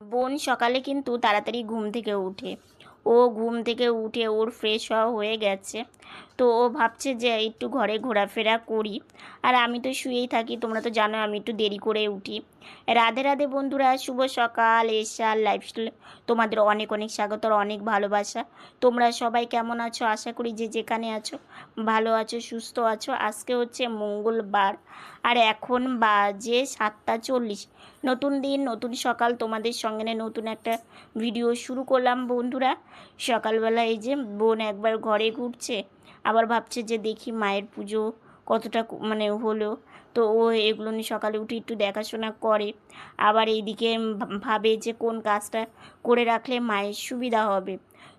বোন সকালে কিন্তু তাড়াতাড়ি ঘুম থেকে উঠে। ও ঘুম থেকে উঠে ওর ফ্রেশ হওয়া হয়ে গেছে। তো ও ভাবছে যে একটু ঘরে ঘোরাফেরা করি। আর আমি তো শুয়েই থাকি, তোমরা তো জানো আমি একটু দেরি করে উঠি। রাধে রাধে বন্ধুরা, শুভ সকাল, এশার লাইফস্টাইল তোমাদের অনেক অনেক স্বাগত আর অনেক ভালোবাসা। তোমরা সবাই কেমন আছো? আশা করি যে যেখানে আছো, ভালো আছো, সুস্থ আছো। আজকে হচ্ছে মঙ্গলবার আর এখন বাজে সাতটা চল্লিশ। নতুন দিন, নতুন সকাল। তোমাদের সঙ্গে নতুন একটা ভিডিও শুরু করলাম বন্ধুরা। সকালবেলা এই যে বোন একবার ঘরে ঘুরছে। আবার ভাবছে যে দেখি মায়ের পুজো কতটা মানে হলো। তো ও এগুলো নিয়ে সকালে উঠে একটু দেখাশোনা করে। আবার এইদিকে ভাবে যে কোন কাজটা করে রাখলে মায়ের সুবিধা হবে।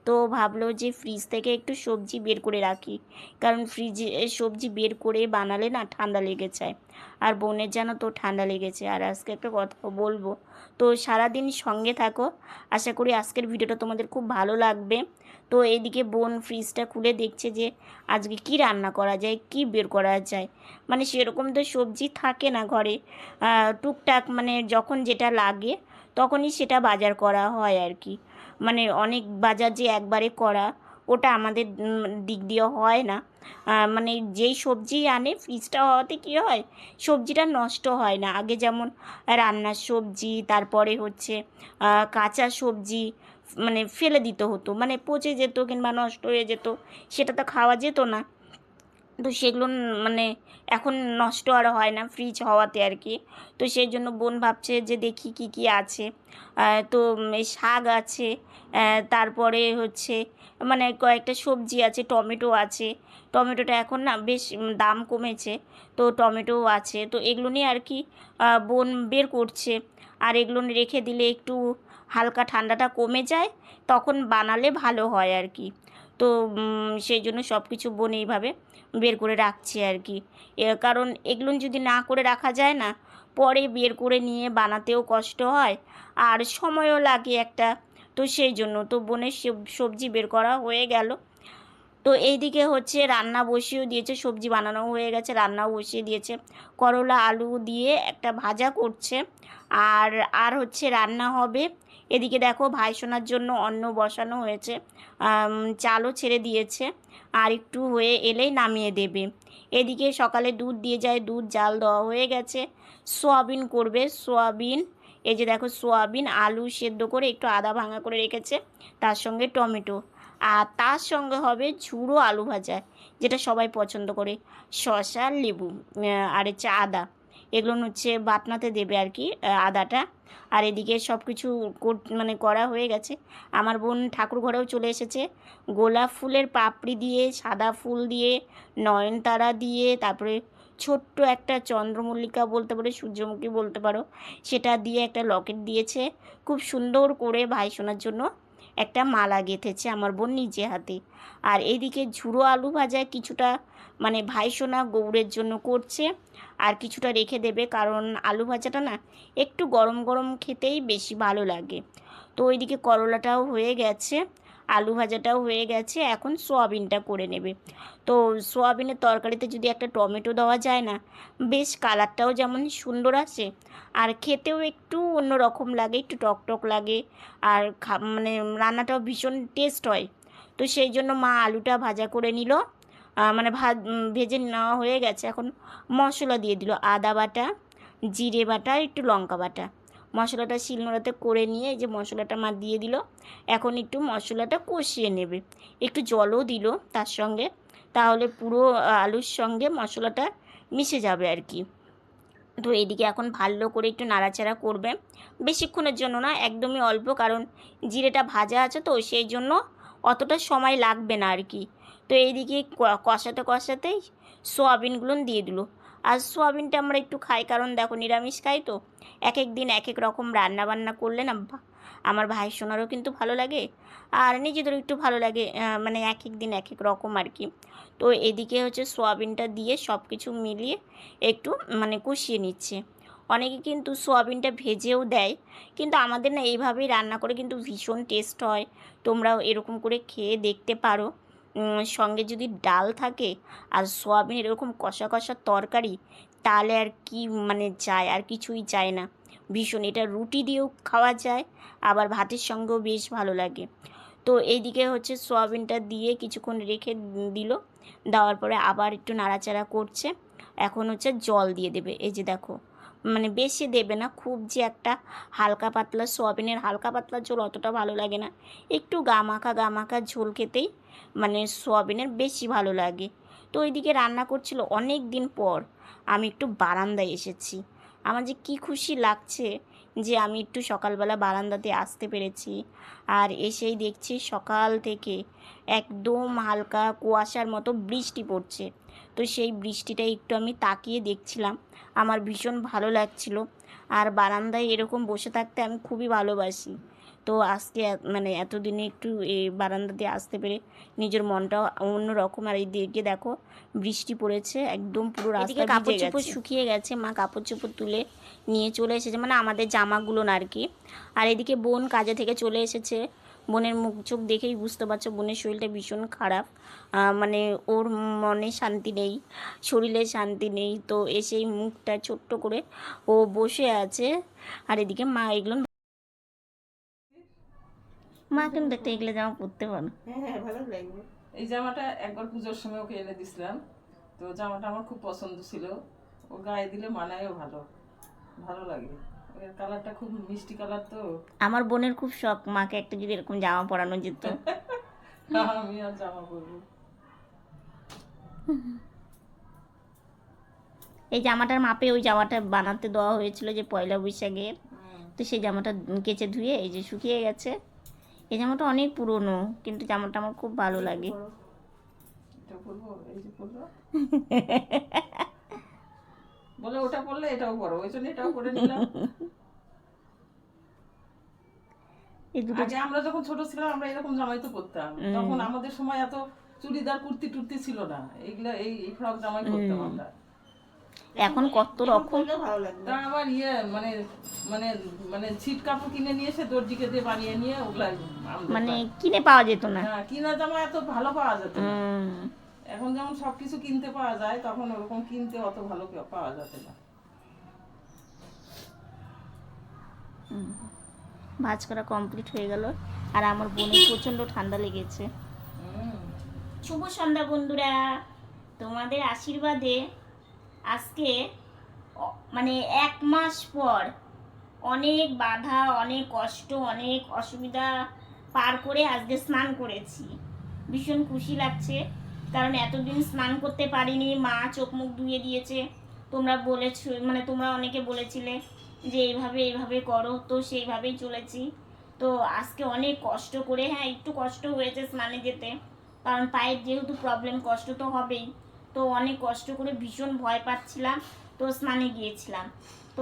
তো ভাবলো যে ফ্রিজ থেকে একটু সবজি বের করে রাখি। কারণ ফ্রিজে সবজি বের করে বানালে না ঠান্ডা লেগে যায়। আর বোনের যেন তো ঠান্ডা লেগেছে। আর আজকে একটা কথা বলব, তো সারাদিন সঙ্গে থাকো। আশা করি আজকের ভিডিওটা তোমাদের খুব ভালো লাগবে। তো এইদিকে বোন ফ্রিজটা খুলে দেখছে যে আজকে কি রান্না করা যায়, কি বের করা যায়। মানে সেরকম তো সবজি থাকে না ঘরে। টুকটাক মানে যখন যেটা লাগে, তখনই সেটা বাজার করা হয় আর কি। মানে অনেক বাজার যে একবারে করা ওটা আমাদের দিক দিয়ে হয় না। মানে যেই সবজি আনে, ফ্রিজটা হওয়াতে কী হয়? সবজিটা নষ্ট হয় না। আগে যেমন রান্নার সবজি, তারপরে হচ্ছে কাঁচা সবজি মানে ফেলে দিতে হতো। মানে পচে যেত কিংবা নষ্ট হয়ে যেত, সেটা তো খাওয়া যেত না। তো সেগুলো মানে এখন নষ্ট আর হয় না ফ্রিজ হওয়াতে আর কি। তো সেই জন্য বোন ভাবছে যে দেখি কি কি আছে। তো শাক আছে তারপরে হচ্ছে মানে কয়েকটা সবজি আছে, টমেটো আছে। টমেটোটা এখন না বেশ দাম কমেছে, তো টমেটোও আছে। তো এগুলো নিয়ে আর কি বোন বের করছে। আর এগুলো রেখে দিলে একটু হালকা ঠান্ডাটা কমে যায়, তখন বানালে ভালো হয় আর কি। তো সেই জন্য সব কিছু বোন এইভাবে বের করে রাখছে আর কি কারণ এগুলো যদি না করে রাখা যায় না, পরে বের করে নিয়ে বানাতেও কষ্ট হয় আর সময়ও লাগে একটা। তো সেই জন্য তো বোনের সব- সবজি বের করা হয়ে গেল। তো এইদিকে হচ্ছে রান্না বসিয়েও দিয়েছে, সবজি বানানো হয়ে গেছে, রান্নাও বসিয়ে দিয়েছে। করলা, আলু দিয়ে একটা ভাজা করছে। আর আর হচ্ছে রান্না হবে। এদিকে দেখো ভাই সোনার জন্য অন্ন বসানো হয়েছে। চালও ছেড়ে দিয়েছে। আর একটু হয়ে এলেই নামিয়ে দেবে। এদিকে সকালে দুধ দিয়ে যায়, দুধ, জাল দেওয়া হয়ে গেছে। সোয়াবিন করবে, সোয়াবিন, এই যে দেখো সোয়াবিন, আলু সেদ্ধ করে একটু আদা ভাঙা করে রেখেছে। তার সঙ্গে টমেটো। আর তার সঙ্গে হবে ঝুড়ো আলু ভাজা, যেটা সবাই পছন্দ করে। শসা, লেবু আর হচ্ছে আদা। এগুলো হচ্ছে বাটনাতে দেবে আর কি আদাটা। আর এদিকে সব কিছু মানে করা হয়ে গেছে। আমার বোন ঠাকুর ঘরেও চলে এসেছে। গোলাপ ফুলের পাপড়ি দিয়ে, সাদা ফুল দিয়ে, নয়নতারা দিয়ে, তারপরে ছোট্ট একটা চন্দ্রমল্লিকা বলতে পারো, সূর্যমুখী বলতে পারো। সেটা দিয়ে একটা লকেট দিয়েছে। খুব সুন্দর করে ভাই সোনার জন্য। একটা মালা গেঁথেছে আমার বোন নিজে হাতে। আর এইদিকে ঝুড়ো আলু ভাজা কিছুটা মানে ভাইসোনা গৌড়ের জন্য করছে, আর কিছুটা রেখে দেবে, কারণ আলু ভাজাটা না একটু গরম গরম খেতেই বেশি ভালো লাগে। তো ওইদিকে করলাটাও হয়ে গেছে। আলু ভাজাটাও হয়ে গেছে, এখন সোয়াবিনটা করে নেবে। তো সোয়াবিনের তরকারিতে যদি একটা টমেটো দেওয়া যায় না, বেশ কালারটাও যেমন সুন্দর আসে, আর খেতেও একটু অন্যরকম লাগে, একটু টক টক লাগে, আর মানে রান্নাটাও ভীষণ টেস্ট হয়। তো সেই জন্য মা আলুটা ভাজা করে নিল মানে ভেজে নেওয়া হয়ে গেছে, এখন মশলা দিয়ে দিল, আদা বাটা, জিরে বাটা, একটু লঙ্কা বাটা। মশলাটা শিলনোড়াতে করে নিয়ে এই যে মশলাটা মা দিয়ে দিল, এখন একটু মশলাটা কষিয়ে নেবে। একটু জলও দিল তার সঙ্গে, তাহলে পুরো আলুর সঙ্গে মশলাটা মিশে যাবে আর কি। তো এদিকে এখন ভালো করে একটু নাড়াচাড়া করবে। বেশিক্ষণের জন্য না, একদমই অল্প, কারণ জিরেটা ভাজা আছে তো, সেই জন্য অতটা সময় লাগবে না আর কি। তো এইদিকে কষাতে কষাতেই সোয়াবিনগুলো দিয়ে দিল। আর সোয়াবিনটা আমরা একটু খাই, কারণ দেখো নিরামিষ খাই তো। এক এক দিন এক এক রকম রান্না বান্না করলে না আমার ভাই সোনারও কিন্তু ভালো লাগে, আর নিজেদেরও একটু ভালো লাগে মানে এক এক দিন এক এক রকম আর কি। তো এদিকে হচ্ছে সোয়াবিনটা দিয়ে সব কিছু মিলিয়ে একটু মানে কষিয়ে নিচ্ছে। অনেকে কিন্তু সোয়াবিনটা ভেজেও দেয়, কিন্তু আমাদের না এইভাবেই রান্না করে কিন্তু ভীষণ টেস্ট হয়। তোমরাও এরকম করে খেয়ে দেখতে পারো। সঙ্গে যদি ডাল থাকে আর সোয়াবিন এরকম কষা কষা তরকারি, তাহলে আর কি মানে চায় আর কিছুই চায় না। ভীষণ, এটা রুটি দিয়েও খাওয়া যায়, আবার ভাতের সঙ্গেও বেশ ভালো লাগে। তো এইদিকে হচ্ছে সোয়াবিনটা দিয়ে কিছুক্ষণ রেখে দিল, দেওয়ার পরে আবার একটু নাড়াচাড়া করছে। এখন হচ্ছে জল দিয়ে দেবে। এই যে দেখো মানে বেশি দেবে না। খুব যে একটা হালকা পাতলা সোয়াবিনের হালকা পাতলা ঝোল অতটা ভালো লাগে না। একটু গামাখা গামাখা ঝোল খেতেই মানে সোয়াবিনের বেশি ভালো লাগে। তো ওইদিকে রান্না করছিল অনেক দিন পর। আমি একটু বারান্দায় এসেছি। আমার যে কী খুশি লাগছে যে আমি একটু সকালবেলা বারান্দাতে আসতে পেরেছি। আর এসেই দেখছি সকাল থেকে একদম হালকা কুয়াশার মতো বৃষ্টি পড়ছে। তো সেই বৃষ্টিটা একটু আমি তাকিয়ে দেখছিলাম। আমার ভীষণ ভালো লাগছিল। আর বারান্দায় এরকম বসে থাকতে আমি খুবই ভালোবাসি। তো আজকে মানে এতদিনে একটু এই বারান্দাতে আসতে পেরে নিজের মনটাও অন্যরকম। আর এই দিকে দেখো বৃষ্টি পড়েছে একদম পুরো রাস্তা কাপড় চোপড় শুকিয়ে গেছে মা কাপড় চোপড় তুলে নিয়ে চলে এসেছে মানে আমাদের জামাগুলো না আর কি। আর এদিকে বোন কাজে থেকে চলে এসেছে। বোনের মুখ চোখ দেখেই বুঝতে পারছ বোনের শরীরটা ভীষণ খারাপ। আহ, মানে ওর মনে শান্তি নেই শরীরে শান্তি নেই তো এসেই মুখটা ছোট্ট করে ও বসে আছে। আর এদিকে মা এগুলো মা কিন্তু একটা এগুলো জামা পরতে পারো। হ্যাঁ হ্যাঁ ভালো লাগবে। এই জামাটা একবার পুজোর সময় ওকে এনে দিছিলাম তো জামাটা আমার খুব পছন্দ ছিল। ও গায়ে দিলে মানায়ও ভালো ভালো লাগে। কালারটা খুব মিষ্টি কালার তো। আমার বোনের খুব শখ মাকে একটা যদি এরকম জামা পরানো যেত। আমি আর জামা পরবো। এই জামাটার মাপে ওই জামাটা বানাতে দেওয়া হয়েছিল যে পয়লা বৈশাখের তো সেই জামাটা কেচে ধুয়ে এই যে শুকিয়ে গেছে। এই জামাটা অনেক পুরনো কিন্তু জামাটা আমার খুব ভালো লাগে এটা পরবো এই যে পরবো বলে ওটা পরলে এটাও পরো ওই জন্য এটাও করে নিলাম। আগে আমরা যখন ছোট ছিলাম আমরা এরকম জামাই তো পরতাম। তখন আমাদের সময় এত চুড়িদার কুর্তি টুর্তি ছিল না। এইগুলা এই এই ফ্রক জামাই পরতাম আমরা। এখন কত রকম? করলে তা আবার ইয়ে মানে মানে মানে ছিট কাপড় কিনে নিয়ে এসে দর্জিকে দিয়ে বানিয়ে নিয়ে ওগুলা মানে কিনে পাওয়া যেত না। হ্যাঁ কিনা জামা এত ভালো পাওয়া যেত না। এখন যেমন সবকিছু কিনতে পাওয়া যায় তখন ওরকম কিনতে অত ভালো পাওয়া যাবে না। ভাজ করা কমপ্লিট হয়ে গেল। আর আমার বোনের প্রচণ্ড ঠান্ডা লেগেছে। হুম। শুভ সন্ধ্যা বন্ধুরা। তোমাদের আশীর্বাদে আজকে মানে এক মাস পর অনেক বাধা অনেক কষ্ট অনেক অসুবিধা পার করে আজকে স্নান করেছি। ভীষণ খুশি লাগছে। কারণ এতদিন স্নান করতে পারিনি, মা চোখ মুখ ধুয়ে দিয়েছে। তোমরা বলেছ মানে তোমরা অনেকে বলেছিলে যে এইভাবে এইভাবে করো, তো সেইভাবেই চলেছি। তো আজকে অনেক কষ্ট করে হ্যাঁ একটু কষ্ট হয়েছে স্নানে যেতে, কারণ পায়ের যেহেতু প্রবলেম কষ্ট তো হবেই। তো অনেক কষ্ট করে ভীষণ ভয় পাচ্ছিলাম, তো স্নানে গিয়েছিলাম। তো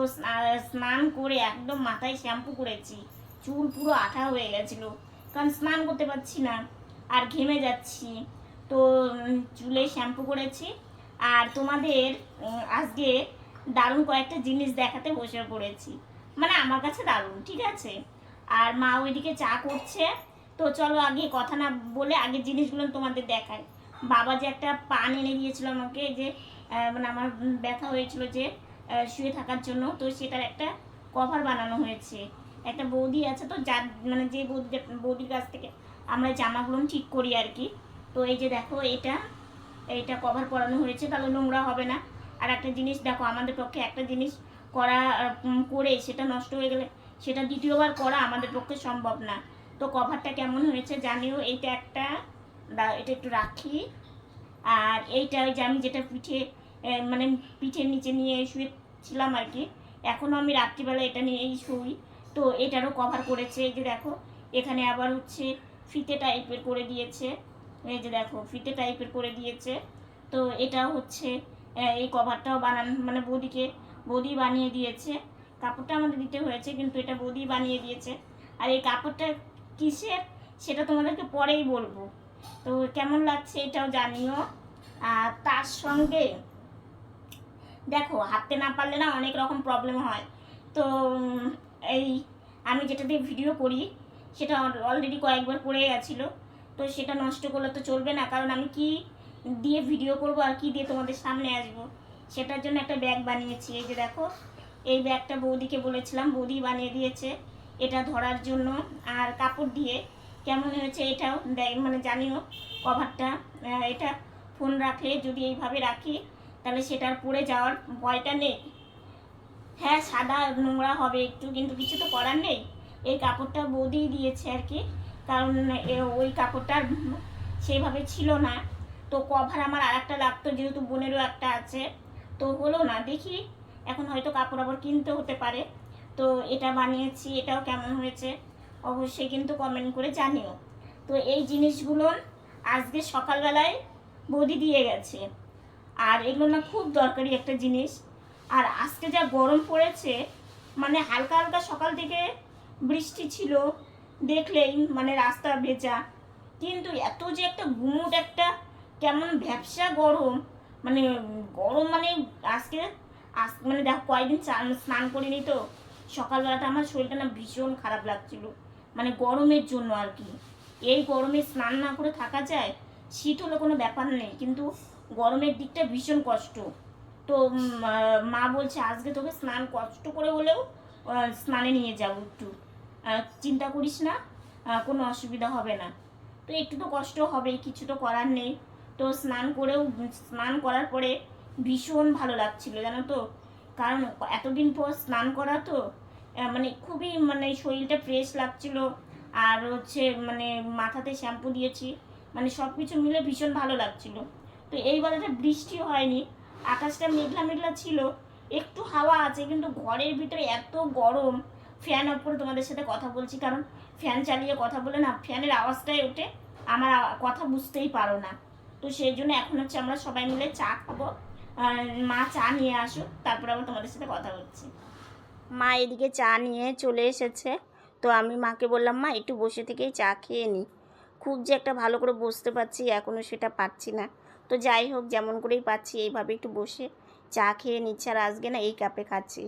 স্নান করে একদম মাথায় শ্যাম্পু করেছি, চুল পুরো আঠা হয়ে গেছিল। কারণ স্নান করতে পারছি না, আর ঘেমে যাচ্ছি। তো চুলে শ্যাম্পু করেছি। আর তোমাদের আজকে দারুণ কয়েকটা জিনিস দেখাতে বসে পড়েছি। মানে আমার কাছে দারুণ, ঠিক আছে? আর মা ওইদিকে চা করছে। তো চলো আগে কথা না বলে আগে জিনিসগুলো তোমাদের দেখায় বাবা যে একটা পান এনে দিয়েছিল আমাকে যে মানে আমার ব্যথা হয়েছিল যে শুয়ে থাকার জন্য। তো সেটার একটা কভার বানানো হয়েছে। একটা বৌদি আছে তো, যার মানে যে বৌদি, বৌদির কাছ থেকে আমরা জামাগুলো ঠিক করি আর কি। তো এই যে দেখো, এটা এইটা কভার পরানো হয়েছে, তাহলে নোংরা হবে না। আর একটা জিনিস দেখো, আমাদের পক্ষে একটা জিনিস করা করে সেটা নষ্ট হয়ে গেলে, সেটা দ্বিতীয়বার করা আমাদের পক্ষে সম্ভব না। তো কভারটা কেমন হয়েছে জানিও, এইটা একটা এটা একটু রাখি। আর এইটা ওই যে আমি যেটা পিঠে মানে পিঠের নিচে নিয়ে শুয়েছিলাম আর কি, এখনও আমি রাত্রিবেলা এটা নিয়েই শুই। তো এটারও কভার করেছে, এই যে দেখো, এখানে আবার হচ্ছে ফিতে টাইপের করে দিয়েছে। এই যে দেখো, ফিতে টাইপের করে দিয়েছে। তো এটা হচ্ছে এই কভারটাও বানান মানে বৌদিকে, বৌদি বানিয়ে দিয়েছে। কাপড়টা আমাদের দিতে হয়েছে, কিন্তু এটা বৌদি বানিয়ে দিয়েছে। আর এই কাপড়টা কিসের? সেটা তোমাদেরকে পরেই বলব। তো কেমন লাগছে এটাও জানিও। আর তার সঙ্গে, দেখো, হাঁটতে না পারলে না অনেক রকম প্রবলেম হয়। তো এই আমি যেটা দিয়ে ভিডিও করি, সেটা অলরেডি কয়েকবার পড়ে গেছিল। তো সেটা নষ্ট করলে তো চলবে না, কারণ আমি কি দিয়ে ভিডিও করব আর কি দিয়ে তোমাদের সামনে আসব? সেটার জন্য একটা ব্যাগ বানিয়েছি, এই যে দেখো, এই ব্যাগটা বৌদিকে বলেছিলাম, বৌদি বানিয়ে দিয়েছে, এটা ধরার জন্য, আর কাপড় দিয়ে, কেমন হয়েছে এটাও মানে জানিও কভারটা এটা ফোন রাখলে যদি এইভাবে রাখি, তাহলে সেটার পড়ে যাওয়ার ভয়টা নেই। হ্যাঁ সাদা নোংরা হবে একটু, কিন্তু কিছু তো করার নেই। এই কাপড়টা বৌদিই দিয়েছে আর কি। কারণ ওই কাপড়টা সেইভাবে ছিল না। তো কভার আমার আর একটা লাগতো, যেহেতু বোনেরও একটা আছে। তো হলো না, দেখি। এখন হয়তো কাপড় আবার কিনতে হতে পারে। তো এটা বানিয়েছি, এটাও কেমন হয়েছে? অবশ্যই কিন্তু কমেন্ট করে জানিও। তো এই জিনিসগুলো আজকে সকালবেলায় বৌদি দিয়ে গেছে। আর এগুলো না খুব দরকারি একটা জিনিস। আর আজকে যা গরম পড়েছে মানে হালকা হালকা সকাল থেকে বৃষ্টি ছিল। দেখলেই মানে রাস্তা ভেজা। কিন্তু এত যে একটা গুমুট একটা কেমন ভ্যাবসা গরম মানে গরম মানে আজকে, আজ মানে দেখো কয়েকদিন স্নান করিনি তো সকালবেলাটা আমার শরীরটা না ভীষণ খারাপ লাগছিল। মানে গরমের জন্য আর কি। এই গরমে স্নান না করে থাকা যায়, শীত হলে কোনো ব্যাপার নেই, কিন্তু গরমের দিকটা ভীষণ কষ্ট। তো মা বলছে, আজকে তোকে স্নান কষ্ট করে হলেও স্নানে নিয়ে যাব একটু। চিন্তা করিস না কোনো অসুবিধা হবে না। তো একটু তো কষ্ট হবেই কিছু তো করার নেই। তো স্নান করেও, স্নান করার পরে ভীষণ ভালো লাগছিল, জানো তো? কারণ এতদিন পর স্নান করা তো মানে খুবই মানে শরীরটা ফ্রেশ লাগছিল। আর হচ্ছে মানে মাথাতে শ্যাম্পু দিয়েছি মানে সব কিছু মিলে ভীষণ ভালো লাগছিল। তো এই বেলাটা বৃষ্টি হয়নি, আকাশটা মেঘলা মেঘলা ছিল, একটু হাওয়া আছে, কিন্তু ঘরের ভিতরে এত গরম ফ্যান অফ করে তোমাদের সাথে কথা বলছি, কারণ ফ্যান চালিয়ে কথা বলে না, ফ্যানের আওয়াজটাই ওঠে, আমার কথা বুঝতেই পারো না। তো সেই জন্য এখন হচ্ছে আমরা সবাই মিলে চা খাব মা চা নিয়ে আসুক, তারপর আবার তোমাদের সাথে কথা হচ্ছে মা এদিকে চা নিয়ে চলে এসেছে, তো আমি মাকে বললাম, মা, একটু বসে থেকেই চা খেয়ে নিই খুব যে একটা ভালো করে বসতে পারছি এখনও সেটা পাচ্ছি না। তো যাই হোক, যেমন করেই পাচ্ছি এইভাবে একটু বসে চা খেয়ে নিচ্ছে আর আজকে না এই কাপে খাচ্ছি।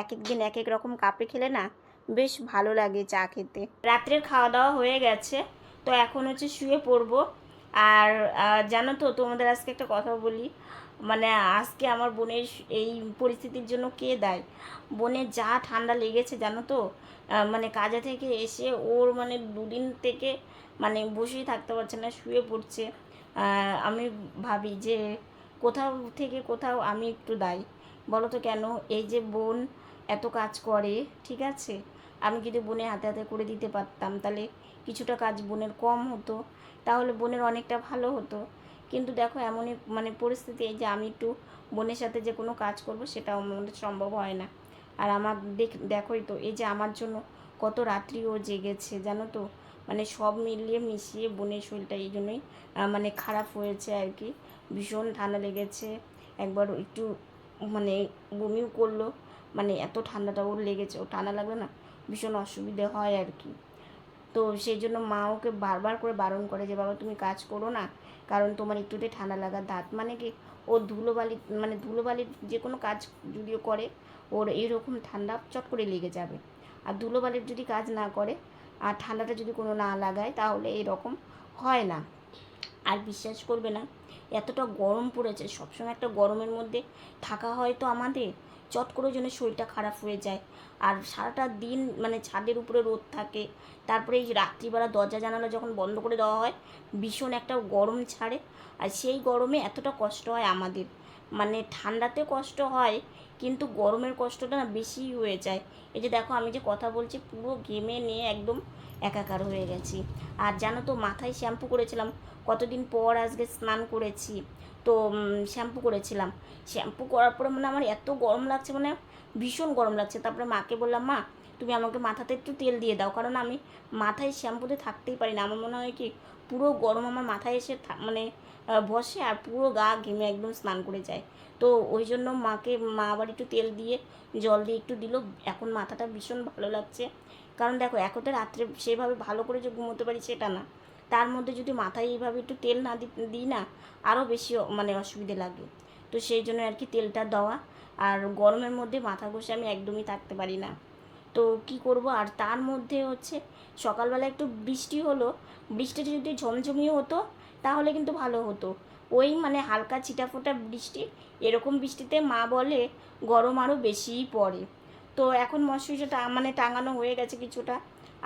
এক এক দিন এক এক রকম কাপে খেলে না বেশ ভালো লাগে চা খেতে। রাত্রের খাওয়া দাওয়া হয়ে গেছে, তো এখন হচ্ছে শুয়ে পড়ব। আর জানো তো তোমাদের আজকে একটা কথা বলি। মানে আজকে আমার বোনের এই পরিস্থিতির জন্য কে দেয়? বোনের যা ঠান্ডা লেগেছে জানো তো মানে কাজে থেকে এসে ওর মানে দুদিন থেকে মানে বসেই থাকতে পারছে না, শুয়ে পড়ছে। আমি ভাবি যে কোথাও থেকে কোথাও আমি একটু দায়ী। বলো তো কেন? এই যে বোন এত কাজ করে, ঠিক আছে? আমি যদি বোনের হাতে হাতে করে দিতে পারতাম, তাহলে কিছুটা কাজ বোনের কম হতো, তাহলে বোনের অনেকটা ভালো হতো। কিন্তু দেখো এমনই মানে পরিস্থিতি এই যে আমি একটু বোনের সাথে যে কোনো কাজ করব, সেটাও আমাদের সম্ভব হয় না। আর আমার দেখ, দেখোই তো, এই যে আমার জন্য কত রাত্রি ও জেগেছে, জানো তো? মানে সব মিলিয়ে মিশিয়ে বোনের শরীরটা এই জন্যই মানে খারাপ হয়েছে আর কি। ভীষণ ঠান্ডা লেগেছে। একবার একটু মানে বমিও করল। মানে এত ঠান্ডাটা ওর লেগেছে। ও ঠান্ডা লাগলে না ভীষণ অসুবিধে হয় আর কি। তো সেই জন্য মা ওকে বারবার করে বারণ করে যে, বাবা, তুমি কাজ করো না। কারণ তোমার একটুতে ঠান্ডা লাগার দাঁত। মানে কি, ও ধুলোবালি মানে ধুলোবালির যে কোনো কাজ যদিও করে, ওর এইরকম ঠান্ডা চট করে লেগে যাবে। আর ধুলোবালির যদি কাজ না করে, আর ঠান্ডাটা যদি কোনো না লাগায়, তাহলে এরকম হয় না। আর বিশ্বাস করবে না। এতটা গরম পড়েছে, সবসময় একটা গরমের মধ্যে থাকা হয় তো আমাদের। চট করে যেন শরীরটা খারাপ হয়ে যায়। আর সারাটা দিন মানে ছাদের উপরে রোদ থাকে, তারপরে এই রাত্রিবেলা দরজা জানালা যখন বন্ধ করে দেওয়া হয়, ভীষণ একটা গরম ছাড়ে। আর সেই গরমে এতটা কষ্ট হয় আমাদের। মানে ঠান্ডাতে কষ্ট হয় কিন্তু গরমের কষ্টটা না বেশি হয়ে যায়। এই যে দেখো, আমি যে কথা বলছি, পুরো ঘেমে নিয়ে একদম একাকার হয়ে গেছি। আর জানো তো, মাথায় শ্যাম্পু করেছিলাম। কতদিন পর আজকে স্নান করেছি। তো শ্যাম্পু করেছিলাম। শ্যাম্পু করার পরে মানে আমার এত গরম লাগছে মানে ভীষণ গরম লাগছে। তারপরে মাকে বললাম, মা, তুমি আমাকে মাথাতে একটু তেল দিয়ে দাও। কারণ আমি মাথায় শ্যাম্পুতে থাকতেই পারি না। আমার মনে হয় কি, পুরো গরম আমার মাথায় এসে মানে বসে আর পুরো গা ঘেমে একদম স্নান করে যায়। তো ওই জন্য মাকে, মা আবার একটু তেল দিয়ে জল দিয়ে একটু দিল। এখন মাথাটা ভীষণ ভালো লাগছে। কারণ দেখো, এখন তো রাত্রে সেভাবে ভালো করে যে ঘুমোতে পারি সেটা না। তার মধ্যে যদি মাথায় এইভাবে একটু তেল না দিই না, আরও বেশি মানে অসুবিধে লাগে। তো সেই জন্য আর কি তেলটা দেওয়া। আর গরমের মধ্যে মাথা ঘষে আমি একদমই থাকতে পারি না। তো কি করব? আর তার মধ্যে হচ্ছে সকালবেলা একটু বৃষ্টি হলো। বৃষ্টিটা যদি ঝমঝমিয়ে হতো তাহলে কিন্তু ভালো হতো। ওই মানে হালকা ছিটাফোঁটা বৃষ্টি, এরকম বৃষ্টিতে মা বলে গরম আরও বেশিই পড়ে। তো এখন মশারিটা মানে টাঙানো হয়ে গেছে কিছুটা।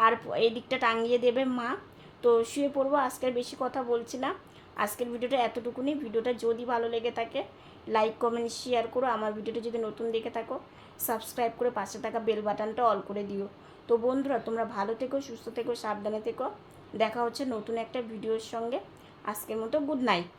আর এই দিকটা টাঙিয়ে দেবে মা। তো শুয়ে পড়ব, আজকের বেশি কথা বলছি না। আজকের ভিডিওটা এতটুকুনি। ভিডিওটা যদি ভালো লেগে থাকে লাইক কমেন্ট শেয়ার করো। আমার ভিডিওটা যদি নতুন দেখে থাকো সাবস্ক্রাইব করে পাশে থাকা বেল বাটনটা অল করে দিও। তো বন্ধুরা, তোমরা ভালো থেকো, সুস্থ থেকো, সাবধানে থেকো। দেখা হচ্ছে নতুন একটা ভিডিওর সঙ্গে। আজকের মতো গুড নাইট